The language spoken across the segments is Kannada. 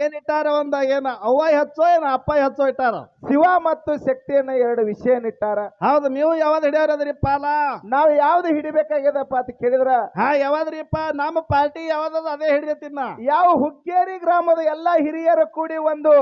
ಏನ್ ಇಟ್ಟಾರ ಒಂದ? ಏನ ಅವ್ವ ಹಚ್ಚೋ ಏನ ಅಪ್ಪ ಹಚ್ಚೋ ಇಟ್ಟಾರ? ಶಿವ ಮತ್ತು ಶಕ್ತಿಯನ್ನ ಎರಡು ವಿಷಯ ಇಟ್ಟಾರ. ಹೌದು ನೀವು ಯಾವ್ದು ಹಿಡಿಯೋರದ್ರಿ ಪಾಲ ನಾವ್ ಯಾವ್ದು ಹಿಡಿಬೇಕಾಗ್ಯದಪ್ಪ ಅಂತ ಕೇಳಿದ್ರ? ಹಾ ಯಾವ್ದ್ರಿಪ್ಪ? ನಮ್ಮ ಪಾರ್ಟಿ ಯಾವ್ದದ ಅದೇ ಹಿಡಿಯತ್ತಿನ ಯಾವ ಹುಕ್ಕೇರಿ ಗ್ರಾಮದ ಎಲ್ಲಾ ಹಿರಿಯರು ಕೂಡಿ ಒಂದು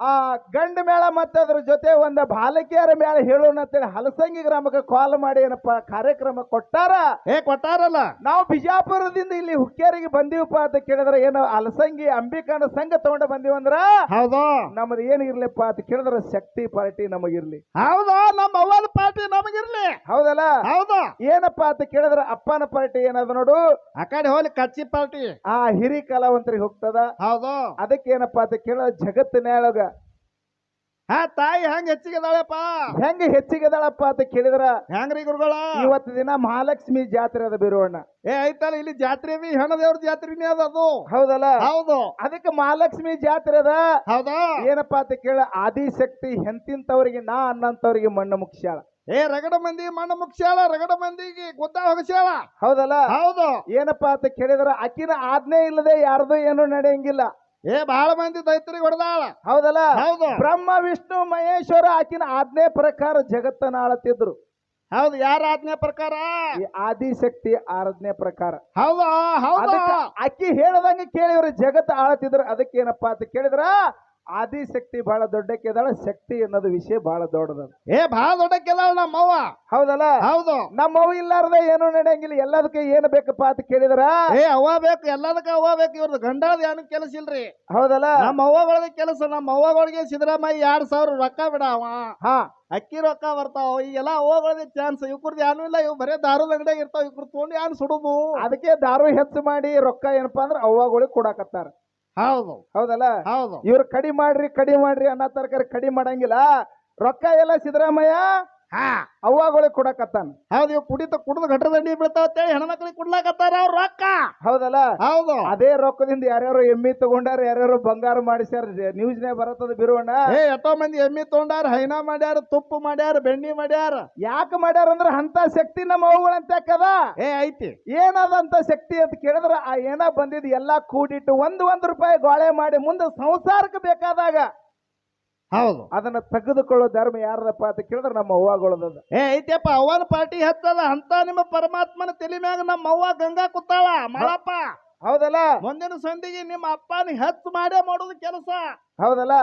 ಆ ಗಂಡ ಮೇಳ ಮತ್ತೆ ಅದ್ರ ಜೊತೆ ಒಂದು ಬಾಲಕಿಯರ ಮೇಳ ಹೇಳೋಣ ಅಂತೇಳಿ ಹಲಸಂಗಿ ಗ್ರಾಮಕ್ಕೆ ಕಾಲ್ ಮಾಡಿ ಏನಪ್ಪ ಕಾರ್ಯಕ್ರಮ ಕೊಟ್ಟಾರ? ಏ ಕೊಟ್ಟಾರಲ್ಲ. ನಾವು ಬಿಜಾಪುರದಿಂದ ಇಲ್ಲಿ ಹುಕ್ಕೇರಿಗೆ ಬಂದೀವಪ್ಪ ಅಂತ ಕೇಳಿದ್ರೆ ಏನು ಅಲಸಂಗಿ ಅಂಬಿಕಾನ ಸಂಘ ತಗೊಂಡ ಬಂದೀವಂದ್ರ ಹೌದು? ನಮ್ದು ಏನ್ ಇರ್ಲಿಪ್ಪ ಅಂತ ಕೇಳಿದ್ರೆ ಶಕ್ತಿ ಪಾರ್ಟಿ ನಮಗಿರ್ಲಿ. ಹೌದಾ? ನಮ್ಮ ಅವ್ವನ ಪಾರ್ಟಿ ನಮಗಿರ್ಲಿ. ಹೌದಲ್ಲ? ಹೌದಾ? ಏನಪ್ಪ ಅಂತ ಕೇಳಿದ್ರೆ ಅಪ್ಪನ ಪಾರ್ಟಿ ಏನದ ನೋಡು? ಆ ಕಡೆ ಹೋಗ್ಲಿ ಕಚ್ಚಿ ಪಾರ್ಟಿ. ಆ ಹಿರಿ ಕಲಾವಂತರಿಗೆ ಹೋಗ್ತದ. ಹೌದು? ಅದಕ್ಕೆ ಏನಪ್ಪಾ ಅಂತ ಕೇಳಿದ್ರೆ ಜಗತ್ತಿನೊಳಗ ಹಾ ತಾಯಿ ಹೆಂಗ್ ಹೆಚ್ಚಿಗೆದಾಳಪ್ಪ? ಹೆಂಗ್ ಹೆಚ್ಚಿಗೆದಾಳಪ್ಪ ಅಂತ ಕೇಳಿದ್ರ? ಹೆಂಗ್ರಿ ಗುರುಗಳ? ಇವತ್ತು ದಿನ ಮಹಾಲಕ್ಷ್ಮಿ ಜಾತ್ರೆ ಅದ ಬಿರೋಣ ಏ ಐತಲ್ಲ ಇಲ್ಲಿ ಜಾತ್ರೆ ಬಿ ಹೆಣ ದೇವ್ರ ಜಾತ್ರೆನೇ ಅದ ಅದು. ಹೌದಲ್ಲ? ಹೌದು. ಅದಕ್ಕೆ ಮಹಾಲಕ್ಷ್ಮಿ ಜಾತ್ರೆ ಅದ. ಹೌದಾ? ಏನಪ್ಪಾ ಅಂತ ಕೇಳ ಆದಿಶಕ್ತಿ ಹೆಂತಿಂತವ್ರಿಗೆ ನಾ ಅನ್ನಂತವ್ರಿಗೆ ಮಣ್ಣು ಮುಖ್ಯಾಳ ಏ ರಗಡ ಮಂದಿ ಮಣ್ಣು ಮುಖ್ಯಾಳ ರಗಡ ಮಂದಿಗೆ ಗೊತ್ತಾ ಹೊಗಸ್ಯಾಳ? ಹೌದಲ್ಲ? ಹೌದು. ಏನಪ್ಪಾ ಅಂತ ಕೇಳಿದ್ರ ಅಕ್ಕಿನ ಆಜ್ಞೆ ಇಲ್ಲದೆ ಯಾರ್ದು ಏನು ನಡೆಯಂಗಿಲ್ಲ. ಏ ಬಹಳ ಮಂದಿ ದೈತ್ರಿಗೆ ಹೊಡೆದಾಳ. ಹೌದಲ್ಲ? ಹೌದು. ಬ್ರಹ್ಮ ವಿಷ್ಣು ಮಹೇಶ್ವರ ಆಕಿನ ಆಜ್ಞೆ ಪ್ರಕಾರ ಜಗತ್ತನ್ನ ಆಳತಿದ್ರು ಹೌದು ಯಾರ ಆಜ್ಞೆ ಪ್ರಕಾರ? ಈ ಆದಿಶಕ್ತಿ ಆರಾಧನೆ ಪ್ರಕಾರ. ಹೌದಾ? ಹೌದಾ? ಅಕ್ಕಿ ಹೇಳದಂಗೆ ಕೇಳಿವ್ರಿ ಜಗತ್ತು ಆಳತಿದ್ರು ಅದಕ್ಕೆ ಏನಪ್ಪಾ ಅಂತ ಕೇಳಿದ್ರ ಆದಿಶಕ್ತಿ ಬಹಳ ದೊಡ್ಡಕ್ಕಿದಾಳ ಶಕ್ತಿ ಅನ್ನೋದು ವಿಷಯ ಬಹಳ ದೊಡ್ಡದ. ಏ ಬಹಳ ದೊಡ್ಡ ಕೆದಾಳ ನಮ್ಮವ್ವ. ಹೌದಲ್ಲ? ಹೌದು. ನಮ್ಮವ್ವ ಇಲ್ಲಾರ್ದ ಏನು ನಡೆಯಂಗಿಲ್ಲ ಎಲ್ಲದಕ್ಕೆ ಏನು ಬೇಕಪ್ಪ ಅಂತ ಕೇಳಿದ್ರ? ಏ ಅವ್ವ ಬೇಕು ಎಲ್ಲದಕ್ಕೆ ಅವ್ವ ಬೇಕು ಇವ್ರದ್ದು ಗಂಡ ಏನು ಕೆಲಸ ಇಲ್ರಿ. ಹೌದಲ್ಲ? ನಮ್ಮ ಅವ್ವಗಳದ ಕೆಲಸ ನಮ್ಮ ಅವ್ವಗಳಿಗೆ ಸಿದ್ದರಾಮಯ್ಯ ಎರಡ್ ಸಾವಿರ ರೊಕ್ಕ ಬಿಡವ. ಹಾ. ಅಕ್ಕಿ ರೊಕ್ಕ ಬರ್ತಾವ ಈಗೆಲ್ಲ ಅವ್ವಗಳದ ಚಾನ್ಸ್ ಇವ್ರದ್ದು ಏನೂ ಇಲ್ಲ ಇವ್ ಬರೇ ದಾರು ಅಂಗಡಿಯಾಗ ಇರ್ತಾವ ಇವ್ರು ತೊಗೊಂಡು ಏನು ಸುಡುದು ಅದಕ್ಕೆ ದಾರು ಹೆಚ್ಚು ಮಾಡಿ ರೊಕ್ಕ ಏನಪ್ಪಾ ಅಂದ್ರೆ ಅವ್ವಗಳಿಗೆ ಕೊಡಾಕತ್ತಾರ. ಹೌದು. ಹೌದಲ್ಲ? ಹೌದು. ಇವ್ರು ಕಡಿ ಮಾಡ್ರಿ ಕಡಿ ಮಾಡ್ರಿ ಅನ್ನೋ ತರಕಾರಿ ಕಡಿ ಮಾಡಂಗಿಲ್ಲ. ರೊಕ್ಕ ಎಲ್ಲ ಸಿದ್ದರಾಮಯ್ಯ ಹಾ ಅವ್ವಗಳಿಗೆ ಕೊಡಕತ್ತಾನ. ಹೌದು ಇವ್ ಕುಡಿತ ಕುಡಿದ ಗಟ್ರ ದಂಡಿ ಬೀಳ್ತಾವ ಅಂತೇಳಿ ಹೆಣ್ಮಕ್ಳಿಗೆ ಕುಡ್ಲಾಕತ್ತಾರ ಅವ್ರ ರೊಕ್ಕ. ಹೌದಲ್ಲ? ಹೌದು. ಅದೇ ರೊಕ್ಕದಿಂದ ಯಾರ್ಯಾರು ಎಮ್ಮಿ ತಗೊಂಡಾರ ಯಾರ್ಯಾರು ಬಂಗಾರ ಮಾಡಿಸ್ಯಾರ ನ್ಯೂಸ್ನೇ ಬರತ್ತದ ಬಿರುವಣ್ಣ? ಏ ಎಷ್ಟೋ ಮಂದಿ ಎಮ್ಮಿ ತಗೊಂಡಾರ ಹೈನಾ ಮಾಡ್ಯಾರ ತುಪ್ಪ ಮಾಡ್ಯಾರ ಬೆಣ್ಣಿ ಮಾಡ್ಯಾರ. ಯಾಕೆ ಮಾಡ್ಯಾರ ಅಂದ್ರೆ ಅಂತ ಶಕ್ತಿ ನಮ್ಮ ಅವುಗಳಂತ ಯಾಕದ? ಏ ಐತಿ. ಏನದಂತ ಶಕ್ತಿ ಅಂತ ಕೇಳಿದ್ರ ಆ ಏನ ಬಂದಿದ್ ಎಲ್ಲಾ ಕೂಡಿಟ್ಟು ಒಂದ್ ಒಂದ್ ರೂಪಾಯಿ ಗೋಳೆ ಮಾಡಿ ಮುಂದೆ ಸಂಸಾರಕ್ಕೆ ಬೇಕಾದಾಗ ಹೌದು. ಅದನ್ನ ತೆಗೆದುಕೊಳ್ಳೋ ಧರ್ಮ ಯಾರದಪ್ಪ ಅಂತ ಕೇಳಿದ್ರೆ ನಮ್ಮ ಅವ್ವಗಳದ ಏ ಐತಿಯಪ್ಪ ಅವನ ಪಾರ್ಟಿ ಹತ್ತದ. ಅಂತ ನಿಮ್ಮ ಪರಮಾತ್ಮನ ತಲೆ ಮ್ಯಾಗ ನಮ್ಮ ಅವ್ವ ಗಂಗಾ ಕೂತಾಳ. ಮಾಳಪ್ಪ ಹೌದಲ್ಲ? ಮುಂದಿನ ಸಂಧಿಗೆ ನಿಮ್ಮ ಅಪ್ಪನ ಹೆಚ್ಚು ಮಾಡೇ ಮಾಡೋದು ಕೆಲಸ. ಹೌದಲ್ಲ?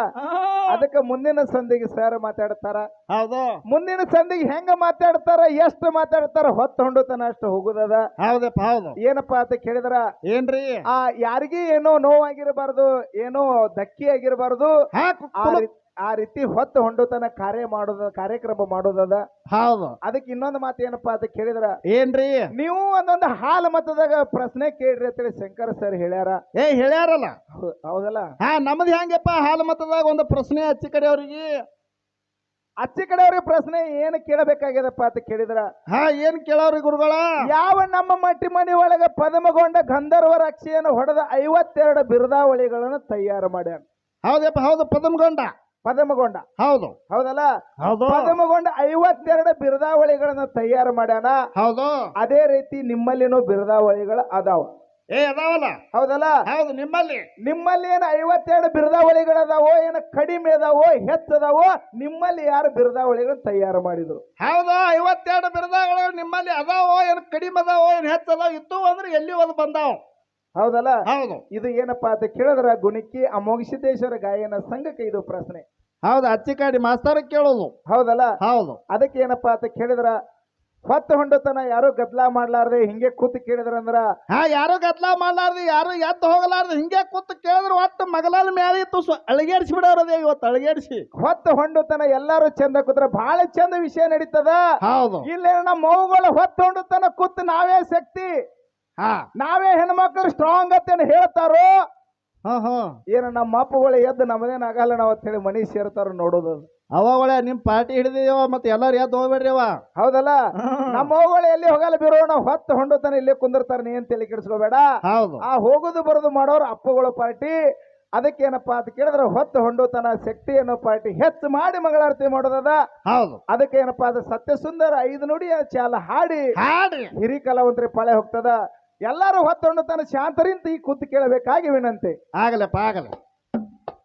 ಅದಕ್ಕೆ ಮುಂದಿನ ಸಂಧಿಗೆ ಸರ್ ಮಾತಾಡ್ತಾರ. ಹೌದು. ಮುಂದಿನ ಸಂಧಿಗೆ ಹೆಂಗ ಮಾತಾಡ್ತಾರ ಎಷ್ಟು ಮಾತಾಡ್ತಾರ ಹೊತ್ತ ಹೊಂಡತನ ಅಷ್ಟು ಹೋಗುದದ. ಹೌದಪ್ಪ ಹೌದು. ಏನಪ್ಪಾ ಅಂತ ಕೇಳಿದ್ರ? ಏನ್ರಿ? ಆ ಯಾರಿಗೂ ಏನೋ ನೋವಾಗಿರಬಾರ್ದು ಏನೋ ಧಕ್ಕಿ ಆಗಿರಬಾರ್ದು ಆ ರೀತಿ ಹೊತ್ತು ಹೊಂಡುತನ ಕಾರ್ಯ ಮಾಡೋದ ಕಾರ್ಯಕ್ರಮ ಮಾಡೋದದ. ಹೌದು. ಅದಕ್ಕೆ ಇನ್ನೊಂದು ಮಾತು ಏನಪ್ಪಾ ಅಂತ ಕೇಳಿದ್ರ? ಏನ್ರಿ? ನೀವು ಒಂದೊಂದು ಹಾಲು ಮತದಾಗ ಪ್ರಶ್ನೆ ಕೇಳ್ರಿ ಅಂತೇಳಿ ಶಂಕರ್ ಸರ್ ಹೇಳ್ಯಾರ. ಏ ಹೇಳ್ಯಾರಲ್ಲ? ಹೌದಲ್ಲ? ಹಾ ನಮ್ದು ಹೆಂಗಪ್ಪ ಹಾಲು ಮತದಾಗ ಒಂದು ಪ್ರಶ್ನೆ ಹಚ್ಚಿ ಕಡೆ ಅವ್ರಿಗೆ ಅಚ್ಚಿ ಕಡೆ ಅವ್ರಿಗೆ ಪ್ರಶ್ನೆ ಏನು ಕೇಳಬೇಕಾಗ್ಯದಪ್ಪ ಅಂತ ಕೇಳಿದ್ರ? ಹಾ ಏನ್ ಕೇಳೋರಿ ಗುರುಗಳ? ಯಾವ ನಮ್ಮ ಮಟ್ಟಿ ಮನಿ ಒಳಗೆ ಪದಮಗೊಂಡ ಗಂಧರ್ವ ರಕ್ಷೆಯನ್ನು ಹೊಡೆದ ಐವತ್ತೆರಡು ಬಿರುದಾವಳಿಗಳನ್ನು ತಯಾರು ಮಾಡ್ಯಾನ ಹೌದಪ್ಪ ಹೌದು ಪದಮ್ಗೊಂಡ. ಪದಮಗೊಂಡ. ಹೌದು. ಹೌದಲ್ಲ? ಹೌದು. ಪದಮಗೊಂಡ ಐವತ್ತೆರಡು ಬಿರುದಾವಳಿಗಳನ್ನ ತಯಾರು ಮಾಡ್ಯಾನ ಹೌದು. ಅದೇ ರೀತಿ ನಿಮ್ಮಲ್ಲಿನೂ ಬಿರುದಾವಳಿಗಳು ಅದಾವ. ಏ ಅದಾವಲ್ಲ? ಹೌದಲ್ಲ? ಹೌದು ನಿಮ್ಮಲ್ಲಿ. ನಿಮ್ಮಲ್ಲಿ ಏನು ಐವತ್ತೆರಡು ಬಿರುದಾವಳಿಗಳದಾವೋ ಏನು ಕಡಿಮೆ ಅದಾವೋ ಹೆಚ್ಚದಾವೋ ನಿಮ್ಮಲ್ಲಿ ಯಾರು ಬಿರುದಾವಳಿಗಳು ತಯಾರು ಮಾಡಿದ್ರು ಹೌದು ಐವತ್ತೆರಡು ಬಿರದಾವಳಿಗಳು ನಿಮ್ಮಲ್ಲಿ ಅದಾವೋ ಏನು ಕಡಿಮೆ ಅದಾವೋ ಏನು ಹೆಚ್ಚದಾವ ಇತ್ತು ಅಂದ್ರೆ ಎಲ್ಲಿ ಒಂದು ಬಂದಾವ? ಹೌದಲ್ಲ? ಹೌದು. ಇದು ಏನಪ್ಪಾ ಅಂತ ಕೇಳಿದ್ರ ಗುಣಿಕಿ ಮೋಗಿಸಿದ್ದೇಶ್ವರ ಗಾಯನ ಸಂಘಕ್ಕೆ ಇದು ಪ್ರಶ್ನೆ. ಹೌದು ಅಚ್ಚಿಕಾಡಿ ಮಾಸ್ತರ ಕೇಳೋದು. ಹೌದಲ್ಲ? ಹೌದು. ಅದಕ್ಕೆ ಏನಪ್ಪಾ ಅಂತ ಕೇಳಿದ್ರ ಹೊತ್ತ ಹೊಂಡತನ ಯಾರು ಗದ್ಲಾ ಮಾಡ್ಲಾರ್ದೆ ಹಿಂಗೆ ಕೂತು ಕೇಳಿದ್ರ ಅಂದ್ರ? ಹಾ ಯಾರು ಗದ್ಲ ಮಾಡ್ಲಾರ್ದು ಯಾರು ಎದ್ದು ಹೋಗಲಾರ್ದು ಹಿಂಗೆ ಕೂತು ಕೇಳಿದ್ರು ಒಟ್ಟು ಮಗಲಾಲ್ ಮೇಲೆ ಇತ್ತು ಅಳಗೇಡ್ಸಿ ಬಿಡೋರದೇ ಇವತ್ತು ಅಳಗೇಡ್ಸಿ. ಹೊತ್ತ ಹೊಂಡತನ ಎಲ್ಲಾರು ಚಂದ ಕೂತ್ರ ಬಹಳ ಚಂದ ವಿಷಯ ನಡೀತದ? ಹೌದು. ಇಲ್ಲೇನ ನಮ್ಮ ಮೌಗಳು ಹೊತ್ತ ಹೊಂಡತನ ಕೂತು ನಾವೇ ಶಕ್ತಿ? ಹಾ. ನಾವೇ ಹೆಣ್ಮಕ್ಳು ಸ್ಟ್ರಾಂಗ್ ಅಂತ ಹೇಳ್ತಾರೋ? ಹಾ ಹಾ. ಏನು ನಮ್ಮ ಅಪ್ಪಗಳು ಎದ್ದು ನಮ್ಮದೇನು ಆಗಲ್ಲ ನಾವು ಅಂತ ಹೇಳಿ ಮನಿ ಸೇರ್ತಾರ ನೋಡೋದು. ಅವ ಒಳ್ಳೆ ನಿಮ್ ಪಾರ್ಟಿ ಹಿಡಿದಿವ ಮತ್ತೆ ಎಲ್ಲಾರು ಎದ್ದು ಹೋಗ್ಬೇಡ್ರಿ ಅವ ಹೌದಲ್ಲ? ನಮ್ಮ ಅವ್ಗಳು ಎಲ್ಲಿ ಹೋಗಲ್ಲ ಬಿರೋಣ ಹೊತ್ತು ಹೊಂಡತನ ಇಲ್ಲೇ ಕುಂದಿರ್ತಾರ ನೀ ಅಂತ ತಲೆ ಕೆಡಿಸ್ಕೋಬೇಡ. ಹೌದು. ಆ ಹೋಗುದು ಬರೋದು ಮಾಡೋರು ಅಪ್ಪಗಳ ಪಾರ್ಟಿ. ಅದಕ್ಕೇನಪ್ಪಾ ಅಂತ ಕೇಳಿದ್ರೆ ಹೊತ್ತು ಹೊಂಡತನ ಶಕ್ತಿ ಅನ್ನೋ ಪಾರ್ಟಿ ಹೆಚ್ಚು ಮಾಡಿ ಮಂಗಳಾರತಿ ಮಾಡೋದದ ಹೌದು. ಅದಕ್ಕೆ ಏನಪ್ಪಾ ಅದು ಸತ್ಯ ಸುಂದರ ಐದು ನುಡಿಯ ಚಾಲ ಹಾಡಿ. ಹಾಡ್ರಿ ಹಿರಿ ಕಲಾವಂತರಿ ಪಾಳೆ ಹೋಗ್ತದ. ಎಲ್ಲರೂ ಹೊತ್ತೊಂಡು ತನ್ನ ಶಾಂತರಿಂದ ಈ ಕೂತು ಕೇಳಬೇಕಾಗಿ ವಿನಂತಿ. ಆಗಲಪ್ಪ ಆಗಲ್ಲ